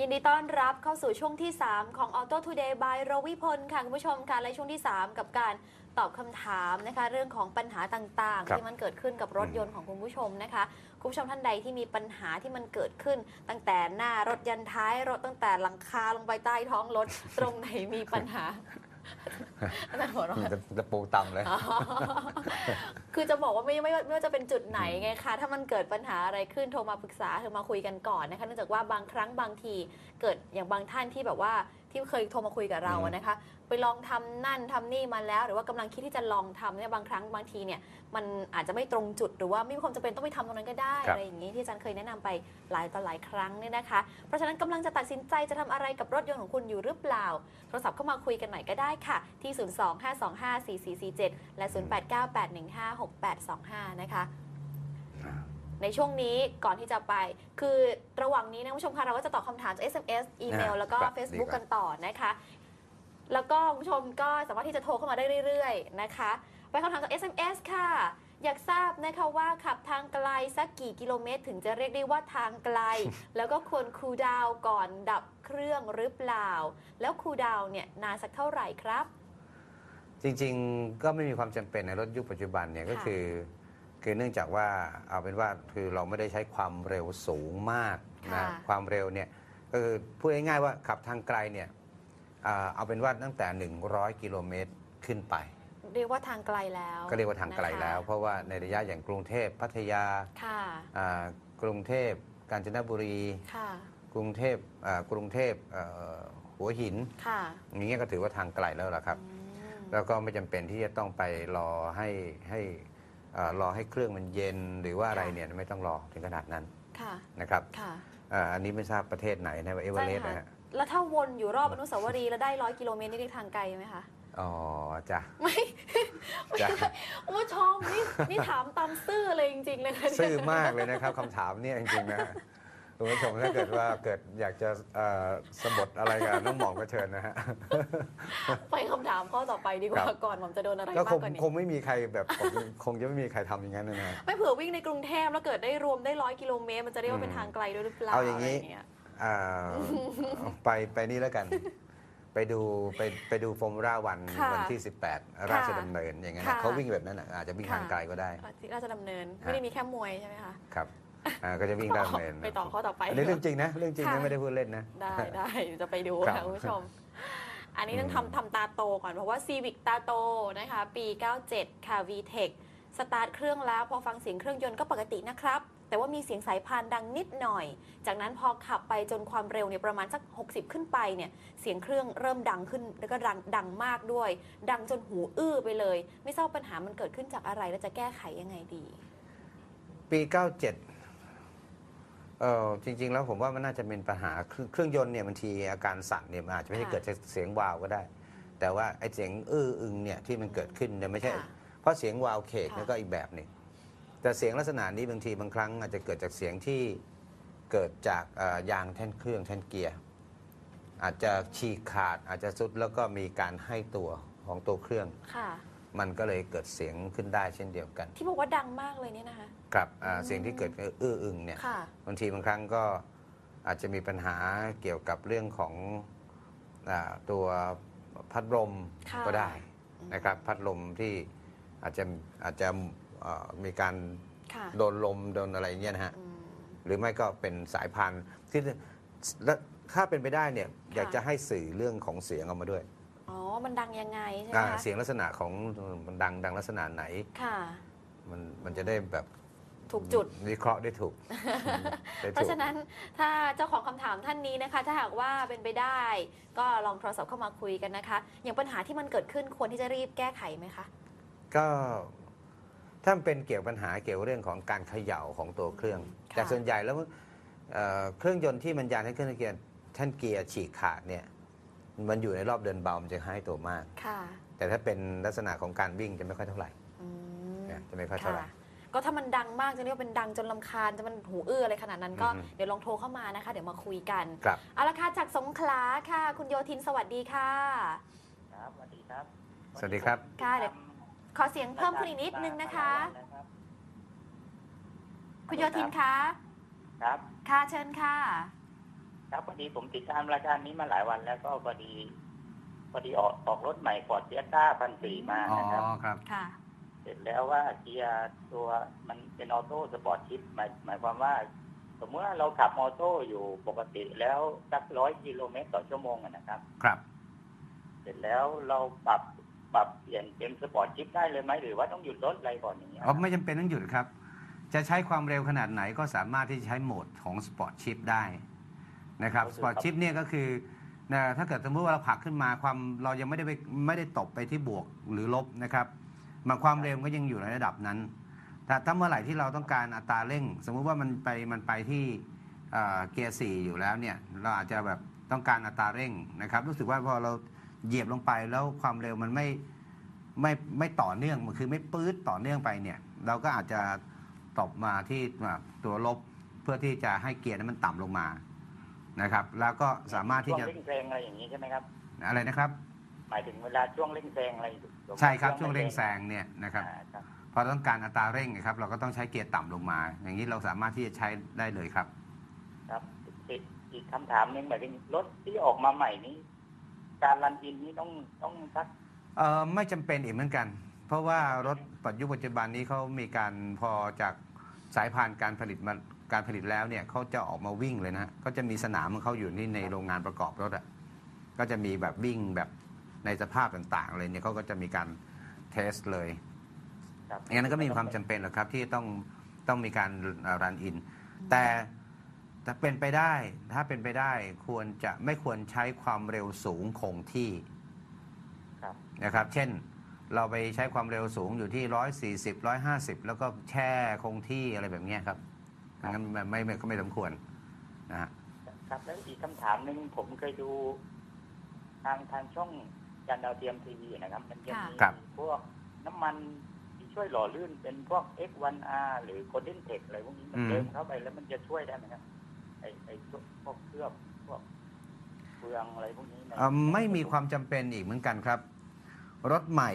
ยินดีต้อนรับเข้าสู่ช่วงที่ 3 ของ Auto Today by รวิพลค่ะคุณผู้ชมค่ะและช่วงที่ 3 กับการตอบคำถามนะคะเรื่องของปัญหาต่างครัๆ บที่มันเกิดขึ้นกับรถยนต์ของคุณผู้ชมนะคะคุณผู้ชมท่านใดที่มีปัญหาที่มันเกิดขึ้น ตั้งแต่หน้ารถยันท้ายรถตั้งแต่หลังคาลงไปใต้ท้องรถ ตรงไหนมีปัญหาน่าหัวเราะ จะจะปูต่ำเลย อ๋อ คือจะบอกว่าไม่ไม่ว่าไม่ว่าจะเป็นจุดไหนไงคะถ้ามันเกิดปัญหาอะไรขึ้นโทรมาปรึกษาโทรมาคุยกันก่อนนะคะเนื่องจากว่าบางครั้งบางทีเกิดอย่างบางท่านที่แบบว่าที่เคยโทรมาคุยกับเราอะนะคะ ไปลองทำนั่นทำนี่มาแล้ว หรือว่ากำลังคิดที่จะลองทำเนี่ยบางครั้งบางทีเนี่ยมันอาจจะไม่ตรงจุดหรือว่าไม่มีความจำเป็นต้องไปทำตรงนั้นก็ได้ครับอะไรอย่างนี้ที่อาจารย์เคยแนะนำไปหลายต่อหลายครั้งเนี่ยนะคะ เพราะฉะนั้นกำลังจะตัดสินใจจะทำอะไรกับรถยนต์ของคุณอยู่หรือเปล่า โทรศัพท์เข้ามาคุยกันหน่อยก็ได้ค่ะที่ 025254447 และ0898156825 นะคะ ในช่วงนี้ก่อนที่จะไป คือระหว่างนี้นะคุณผู้ชมคะเราก็จะตอบคำถามจาก SMS อีเมลอ่าแล้วก็ครับ Facebook ดีครับกันต่อนะคะ แล้วก็คุณผู้ชมก็สามารถที่จะโทรเข้ามาได้เรื่อยๆนะคะ ไปคำถามจาก SMS ค่ะอยากทราบนะคะว่าขับทางไกลสักกี่กิโลเมตร ถึงจะเรียกได้ว่าทางไกล แล้วก็ควรคูลดาวน์ก่อนดับเครื่องหรือเปล่า แล้วคูลดาวน์เนี่ยนานสักเท่าไหร่ครับ จริงๆก็ไม่มีความจำเป็นในรถยุคปัจจุบันเนี่ยก็ค่ะคือ คือเนื่องจากว่าเอาเป็นว่าคือเราไม่ได้ใช้ความเร็วสูงมากนะความเร็วเนี่ยก็คือพูดง่ายๆว่าขับทางไกลเนี่ยอ่าเอาเป็นว่าตั้งแต่ 100 กิโลเมตรขึ้นไป เรียกว่าทางไกลแล้วก็เรียกว่าทางไกลแล้วนะคะเพราะว่าในระยะอย่างกรุงเทพพัทยาค่ะ อ่ากรุงเทพกาญจนบุรี ค่ะ กรุงเทพอ่ากรุงเทพเอ่อหัวหิน ค่ะอย่างเงี้ยก็ถือว่าทางไกลแล้วล่ะครับ อืม แล้วก็ไม่จำเป็นที่จะต้องไปรอให้ให้เอ่อรอให้เครื่องมันเย็นหรือว่าอะไรเนี่ยไม่ต้องรอถึงขนาดนั้นค่ะนะครับค่ะอ่าอันนี้ไม่ทราบประเทศไหนนะเอเวอเรสต์ใช่นะค่ะฮะแล้วถ้าวนอยู่รอบอนุสาวรีย์แล้วได้ร้อยกิโลเมตรนี่เรียกทางไกลไหมคะอ๋อจ้ะไม่จ้ะคุณผู้ชมนี่นี่ถามตามซื่อเลยจริง ๆ เลยค่ะเนี่ยซื่อมากเลยนะครับคำถามเนี่ยจริงๆนะฮะ คุณผู้ชมถ้าเกิดว่าเกิดอยากจะเอ่อสมบทอะไรกับน้องหมองก็เชิญนะฮะ ไปคำถามข้อต่อไปดีกว่าครับ ก่อนผมจะโดนอะไรก็มาคกงกว่านี้คงไม่มีใครแบบผมคงจะไม่มีใครทำอย่างนั้นนะฮะ ไม่เผื่อวิ่งในกรุงเทพแล้วเกิดได้รวมได้ร้อยกิโลเมตรมันจะเรียกว่าเป็นอืมทางไกลด้วยหรือเปล่าเอาอย่างนี้นี้อ่าไปไปนี่แล้วกัน ไปดูไปไปดูฟอร์มูล่าวันค่ะวันที่ 18 ราชดำเนินอย่างนั้นนะค่ะเขาวิ่งแบบนั้นน่ะอาจจะวิ่งค่ะ ทางไกลก็ได้ที่ราชดำเนิน ไม่ได้มีแค่มวยใช่ไหมคะ ครับ อ่าก็จะวิ่งราชดำเนินไปต่อข้อต่อไปอันนี้เรื่องจริงนะ เรื่องจริงค่ะนะไม่ได้พูดเล่นนะ ได้ได้เดี๋ยวจะไปดูครัค่ะบคุณผู้ชม อันนี้ต้องอืมทำทำตาโตก่อนเพราะว่า Civic ตาโตนะคะ ปี 97 ค่ะ VTEC สตาร์ทเครื่องแล้วพอฟังเสียงเครื่องยนต์ก็ปกตินะครับ แต่ว่ามีเสียงสายพานดังนิดหน่อย จากนั้นพอขับไปจนความเร็วเนี่ยประมาณสัก 60 ขึ้นไปเนี่ยเสียงเครื่องเริ่มดังขึ้นแล้วก็ดังดังมากด้วย ดังจนหูอื้อไปเลย ไม่ทราบปัญหามันเกิดขึ้นจากอะไรและจะแก้ไขยังไงดี ปี 97 เออจริง ๆ แล้วผมว่ามันน่าจะเป็นปัญหาเครื่องเครื่องยนต์เนี่ยบางทีอาการสั่นเนี่ยมันอาจจะไม่ใช่ค่ะเกิดจากเสียงวาวก็ได้ แต่ว่าไอ้เสียงอื้ออึงเนี่ยที่มันเกิดขึ้นเนี่ยไม่ใช่ ค่ะเพราะเสียงวาวเคกค่ะเนี่ยก็อีกแบบหนึ่งแต่เสียงลักษณะนี้บางทีบางครั้งอาจจะเกิดจากเสียงที่เกิดจากเอ่อยางแท่นเครื่องแท่นเกียร์อาจจะฉีกขาดอาจจะสุดแล้วก็มีการให้ตัวของตัวเครื่อง ค่ะ มันก็เลยเกิดเสียงขึ้นได้เช่นเดียวกัน ที่บอกว่าดังมากเลยเนี่ยนะคะ กับอ่าอืมเสียงที่เกิดขึ้นอื้ออึงเนี่ยค่ะ บางทีบางครั้งก็อาจจะมีปัญหาเกี่ยวกับเรื่องของอาตัวพัดลมค่ะก็ได้นะครับ พัดลมที่อาจจะอาจจะเอ่อมีการค่ะโดนลมโดนอะไรเงี้ยนะฮะ อืม หรือไม่ก็เป็นสายพันธุ์ที่และถ้าเป็นไปได้เนี่ยอยากจะให้สื่อเรื่องของเสียงออกมาด้วย อ๋อมันดังยังไงใช่ไหมอ่าคะเสียงลักษณะของมันดังดังลักษณะไหน ค่ะ มันมันจะได้แบบถูกจุด วิเคราะห์ได้ถูก ได้เพถูราะก ฉะนั้นถ้าเจ้าของคำถามท่านนี้นะคะ ถ้าหากว่าเป็นไปได้ ก็ลองโทรศัพท์เข้ามาคุยกันนะคะ อย่างปัญหาที่มันเกิดขึ้นควรที่จะรีบแก้ไขไหมคะก็ถ้ามันเป็นเกี่ยวกับปัญหาเกี่ยวกับเรื่องของการเขย่าของตัวเครื่อง ค่ะแต่ส่วนใหญ่แล้วเอ่อเครื่องยนต์ที่มันยานให้เครื่องเกียร์ท่านเกียร์ฉีกขาดเนี่ย มันอยู่ในรอบเดินเบา มันจะให้ตัวมาก ค่ะแต่ถ้าเป็นลักษณะของการวิ่งจะไม่ค่อยเท่าไหร่อืมนะจะไม่ค่อยเท่าไหร่ ค่ะ ก็ถ้ามันดังมากจะเรียกว่าเป็นดังจนลำคาญจะมันหูอื้ออะไรขนาดนั้นก็อือฮึ เดี๋ยวลองโทรเข้ามานะคะ เดี๋ยวมาคุยกันครับ เอาละค่ะจากสงขลาค่ะ คุณโยทินสวัสดีค่ะ ครับสวัสดีครับสวัสดีครับ ค่ะเดี๋ยวขอเสียงเพิ่มขึ้นอีกนิดนึงนะคะ คุณโยทินคะ ครับ ค่ะเชิญค่ะ ครับพอดีผมติดตามรายการนี้มาหลายวันแล้วก็พอดีพอดีออกออกรถใหม่ฟอร์ดเฟียต้าพันสี่มาอ๋อนะครับ ครับ ค่ะ เสร็จแล้วว่าเกียร์ตัวมันเป็นออโต้สปอร์ตชิปหมายหมายความว่า สมมติว่าเราขับออโต้อยู่ปกติแล้วสักร้อยกิโลเมตรต่อชั่วโมงอะนะครับ ครับ เสร็จแล้วเราปรับปรับเปลี่ยนเป็นสปอร์ตชิปได้เลยไหมหรือว่าต้องหยุดรถอะไรก่อนอย่างเงี้ยอ๋อไม่จำเป็นต้องหยุดครับ จะใช้ความเร็วขนาดไหนก็สามารถที่จะใช้โหมดของสปอร์ตชิพได้ นะครับสปอร์ตชิพเนี่ยก็คือนะถ้าเกิดสมมติว่าเราผลักขึ้นมาความเรายังไม่ได้ไปไม่ได้ตบไปที่บวกหรือลบนะครับมันความเร็วก็ยังอยู่ในระดับนั้น แต่ถ้าเมื่อไหร่ที่เราต้องการอัตราเร่ง สมมุติว่ามันไปมันไปที่เอ่อเกียร์สี่อยู่แล้วเนี่ยเราอาจจะแบบต้องการอัตราเร่งนะครับ รู้สึกว่าพอเราเหยียบลงไปแล้วความเร็วมันไม่ไม่ไม่ต่อเนื่องมันคือไม่ปื๊ดต่อเนื่องไปเนี่ย เราก็อาจจะตบมาที่ตัวลบเพื่อที่จะให้เกียร์นั้นมันต่ำลงมา นะครับ แล้วก็สามารถที่จะช่วงเร่งแซงอะไรอย่างนี้ใช่ไหมครับ อะไรนะครับ หมายถึงเวลาช่วงเร่งแซงอะไรใช่ครับช่วงเร่งแซงเนี่ยนะครับอ่าครับ พอต้องการอัตราเร่งนะครับ เราก็ต้องใช้เกียร์ต่ำลงมา อย่างนี้เราสามารถที่จะใช้ได้เลยครับ ครับอีกอีกคำถามหนึ่งหมายถึงรถที่ออกมาใหม่นี้ การรันอินนี้ต้องต้องสัก เออไม่จำเป็นอีกเหมือนกัน เพราะว่ารถปัจจุบันปัจจุบันนี้เขามีการพอจากสายพานการผลิตมา การผลิตแล้วเนี่ยเขาจะออกมาวิ่งเลยนะฮะก็จะมีสนามของเขาอยู่นี่ในโรงงานประกอบรถอะก็จะมีแบบวิ่งแบบในสภาพต่างๆเลยเนี่ยเขาก็จะมีการเทสเลยครับอย่างนั้นก็ไม่มีความจำเป็นหรอกครับที่ต้องต้องมีการรันอิน แต่แต่เป็นไปได้ถ้าเป็นไปได้ควรจะไม่ควรใช้ความเร็วสูงคงที่ครับนะครับ เช่นเราไปใช้ความเร็วสูงอยู่ที่ 140 150 แล้วก็แช่คงที่อะไรแบบเนี้ยครับ งั้นไม่ไม่ไม่ก็ไม่สมควรนะฮะครับแล้วอีกคำถามหนึ่งผมเคยดูทางทางช่องจันดาวเทียมทีวีนะครับ มันจะมีครับพวกน้ำมันที่ช่วยหล่อลื่นเป็นพวก X1R หรือ Golden Tech อะไรพวกนี้มันเติมเข้าไปแล้วมันจะช่วยได้ไหมครับไอไอพวกพวกเคลือบพวกเฟืองอะไรพวกนี้ในเอ่อไม่มีความจำเป็นอีกเหมือนกันครับ รถใหม่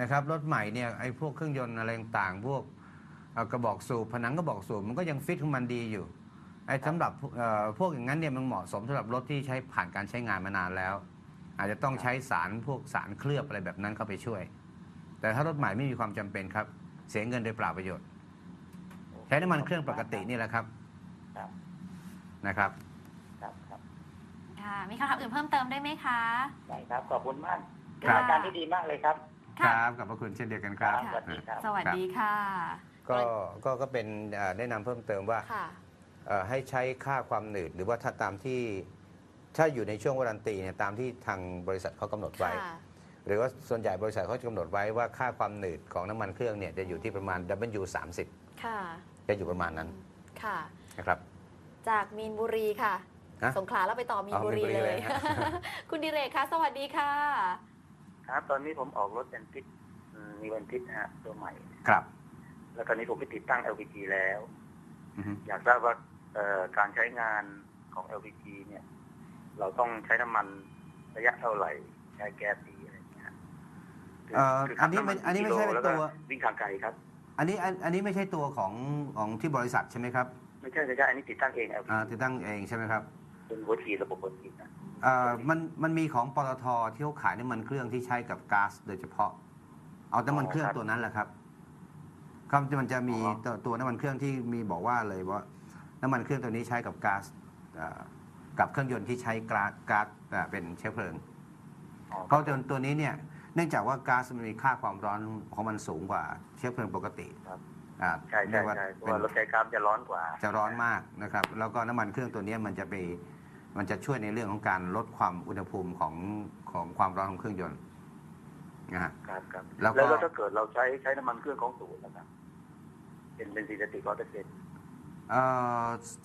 นะครับ รถใหม่เนี่ยไอ้พวกเครื่องยนต์อะไรต่างๆพวกเอ่อ กระบอกสูบผนังกระบอกสูบมันก็ยังฟิตของมันดีอยู่ไอ้สำหรับเอ่อพวกอย่างนั้นเนี่ยมันเหมาะสมสำหรับรถที่ใช้ผ่านการใช้งานมานานแล้ว อาจจะต้องใช้สารพวกสารเคลือบอะไรแบบนั้นเข้าไปช่วย แต่ถ้ารถใหม่ไม่มีความจำเป็นครับ เสียเงินโดยเปล่าประโยชน์ ใช้น้ำมันเครื่องปกตินี่แหละครับครับนะครับครับครับค่ะมีคำถามอื่นเพิ่มเติมได้ไหมคะได้ครับ ขอบคุณมากครัเป็นบรายการที่ดีมากเลยครับคค่ะรับ ขอบพระคุณเช่นเดียวกันครับ สวัสดีครับ สวัสดีค่ะ ก็ก็ก็เป็นเอ่อแนะนำเพิ่มเติมว่าค่ะ เอ่อให้ใช้ค่าความหนืด หรือว่าถ้าตามที่ถ้าอยู่ในช่วงวารันตีเนี่ยตามที่ทางบริษัทเขากำหนดไว้ ค่ะ หรือว่าส่วนใหญ่บริษัทเขาจะกำหนดไว้ว่าค่าความหนืดของน้ำมันเครื่องเนี่ยจะอยู่ที่ประมาณ W 30ค่ะจะอยู่ประมาณนั้นค่ะ นะครับ จากมีนบุรีค่ะ ฮะสงขลาแล้วไปต่อมีนอ๋อบุรีมีนบุรีเลเลยย ฮะ คุณดิเรกคะ สวัสดีค่ะ ครับ ตอนนี้ผมออกรถเป็นพิษอืมมีวันพิษนะฮะตัวใหม่ ครับ แล้วตอนนี้ผมไปติดตั้ง LPG แล้วอือฮึอยากทราบว่าเอ่อการใช้งานของ LPG เนี่ย เราต้องใช้น้ำมันระยะเท่าไหร่ ใช้แก๊สดีอะไรอย่างเงี้ยฮะคืเอ่อคือันนี้ไม่ขับำอันนี้ไม่ใช่กิโลเป็นแล้วก็ตัววิ่งทางไกลครับ อันนี้อันอันนี้ไม่ใช่ตัวของของที่บริษัทใช่ไหมครับไม่ใช่ไม่ใช่อันนี้ติดตั้งเอง LPG อ่าติดตั้งเองใช่ไหมครับเป็นหัวฉีดระบบหัวฉีดนะเอ่อมันมันมีของปตทที่เขาขายน้ำมันเครื่องที่ใช้กับก๊าซโดยเฉพาะ เอาน้ำมันเครื่องตัวนั้นแหละครับ ครับมันจะมีตัวตัวน้ำมันเครื่องที่มีบอกว่าเลยว่า น้ำมันเครื่องตัวนี้ใช้กับก๊าซเอ่อกับเครื่องยนต์ที่ใช้ก๊าซก๊าซเอ่อเป็นเชื้อเพลิง อ๋อเพราะตัวตัวนี้เนี่ยเนื่องจากว่าก๊าซมันมีค่าความร้อนของมันสูงกว่าเชื้อเพลิงปกติครับอ่าใช่เรีใช่ยกว่าใช่เพราะเป็นว่ารถไฟฟ้าจะร้อนกว่าจะร้อนมากนะครับ แล้วก็น้ำมันเครื่องตัวนี้มันจะไปมันจะช่วยในเรื่องของการลดความอุณหภูมิของของความร้อนของเครื่องยนต์ นะฮะ ครับครับแล้วก็ แล้วถ้าเกิดเราใช้ใช้น้ำมันเครื่องของศูนย์นะครับเป็นเป็นซีนเทติกร้อยเปอร์เซ็นต์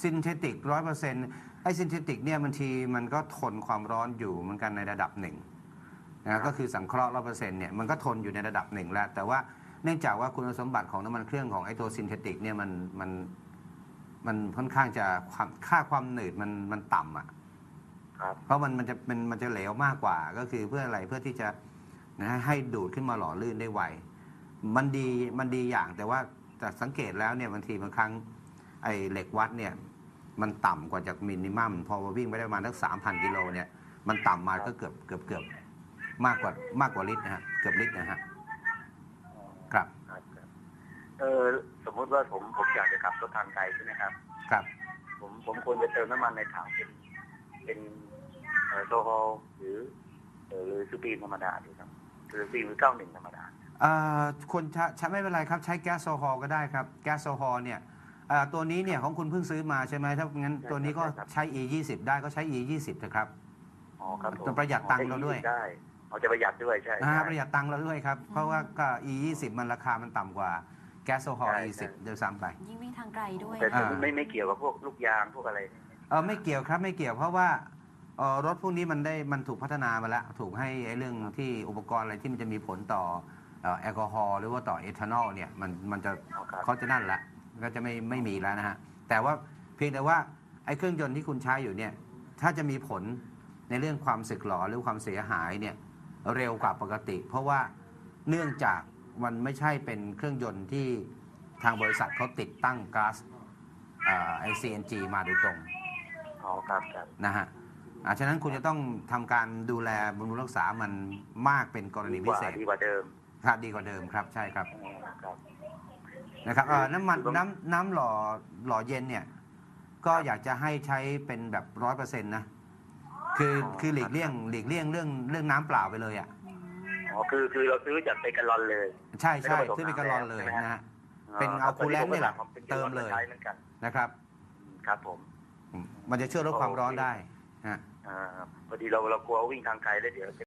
ซินเทติกร้อยเปอร์เซ็นต์ไอ้ซินเทติกเนี่ยบางทีมันก็ทนความร้อนอยู่เหมือนกันในระดับหนึ่งนะก็คือสังเคราะห์ร้อยเปอร์เซ็นต์เนี่ยมันก็ทนอยู่ในระดับหนึ่งแล้ว แต่ว่าเนื่องจากว่าคุณสมบัติของน้ำมันเครื่องของไอ้ตัวซินเทติกเนี่ยมันมันมันค่อนข้างจะความค่าความหนืดมันมันต่ำอะ ครับ เพราะมันมันจะเป็นมันจะเหลวมากกว่าก็คือเพื่ออะไรเพื่อที่จะ นะให้ดูดขึ้นมาหล่อลื่นได้ไวมันดีมันดีอย่างแต่ว่าแต่สังเกตแล้วเนี่ยบางทีบางครั้งไอ้เหล็กวัดเนี่ยมันต่ำกว่าจากมินิมัมพอวิ่งไปได้ประมาณสักสามพันกิโลเนี่ยมันต่ำมาก็เกือบเกือบเกือบมากกว่ามากกว่าลิตรนะฮะเกือบลิตรนะฮะอ๋อครับครับครับเออสมมุติว่าผมผมอยากจะขับรถทางไกลใช่ไหมครับ ครับ ผมผมควรจะเติมน้ำมันในถังเป็นเป็นเอ่อโซฮอลหรือเอ่อหรือซูปีนธรรมดาดีครับ หรือซีหรือเก้าหนึ่งธรรมดาเอ่อควรใช้ใช้ไม่เป็นไรครับ ใช้แก๊สโซฮอลก็ได้ครับ แก๊สโซฮอลเนี่ยเอ่อตัวนี้เนี่ยของคุณเพิ่งซื้อมาใช่ไหมถ้างั้นใช่ตัวนี้ก็ครับใช้ E 2 0ได้ก็ใช้ E 2 0เถอะครับ อ๋อครับผมจะประหยัดตังค์เราด้วย ได้เอาจะประหยัดด้วยใช่นะฮะใช่ ประหยัดตังค์เราด้วยครับ เพราะว่าก็ E 2 0มันราคามันต่ำกว่าแก๊สโซฮอล ใช่ E ใช่ 1 0เดี๋ยวซ้ำไป ยิ่งวิ่งทางไกลด้วยแต่นะ อ่า ไม่ไม่เกี่ยวกับพวกลูกยางพวกอะไร เออไม่เกี่ยวครับไม่เกี่ยวเพราะว่า เอ่อรถพวกนี้มันได้มันถูกพัฒนามาแล้วถูกให้ไอ้เรื่องที่อุปกรณ์อะไรที่มันจะมีผลต่อเอ่อแอลกอฮอล์หรือว่าต่อเอทานอลเนี่ยมันมันจะอ๋อครับเขาจะนั่นละก็จะไม่ไม่มีแล้วนะฮะแต่ว่าเพียงแต่ว่าไอ้เครื่องยนต์ที่คุณใช้อยู่เนี่ยถ้าจะมีผลในเรื่องความสึกหรอหรือความเสียหายเนี่ยเร็วกว่าปกติ เพราะว่าเนื่องจากมันไม่ใช่เป็นเครื่องยนต์ที่ทางบริษัทเขาติดตั้งก๊าซเอ่อไอซีเอ็นจีมาโดยตรงอ๋อครับครับนะฮะ อ่าฉะนั้นคุณจะต้องทำการดูแลบำรุงรักษามันมากเป็นกรณีดีกพิว่าเศษดีกว่าเดิมครับดีกว่าเดิมครับใช่ครับอืมครับ นะครับเอ่อน้ำมันคือน้ำน้ำหล่อหล่อเย็นเนี่ย ก็อยากจะให้ใช้เป็นแบบร้อยเปอร์เซ็นต์นะคือคือหลีกเลี่ยงหลีกเลี่ยงเรื่องเรื่องน้ำเปล่าไปเลยอะอ๋อคือคือเราซื้อจากเป็นกะลอนเลย ใช่ใช่ไม่ต้องผสมซื้อเป็นกระลอนเลยน้ำแล้วใช่ไหมนะฮะอ๋อเป็นเอาคูลแลนต์นี่แหละผมป็นเติมเลย ใช้เหมือนกันนะครับ อืมครับผมอืมมันจะช่วยลดความร้อนได้ฮะอ่า พอดีเราเรากลัววิ่งทางไกลแล้วเดี๋ยว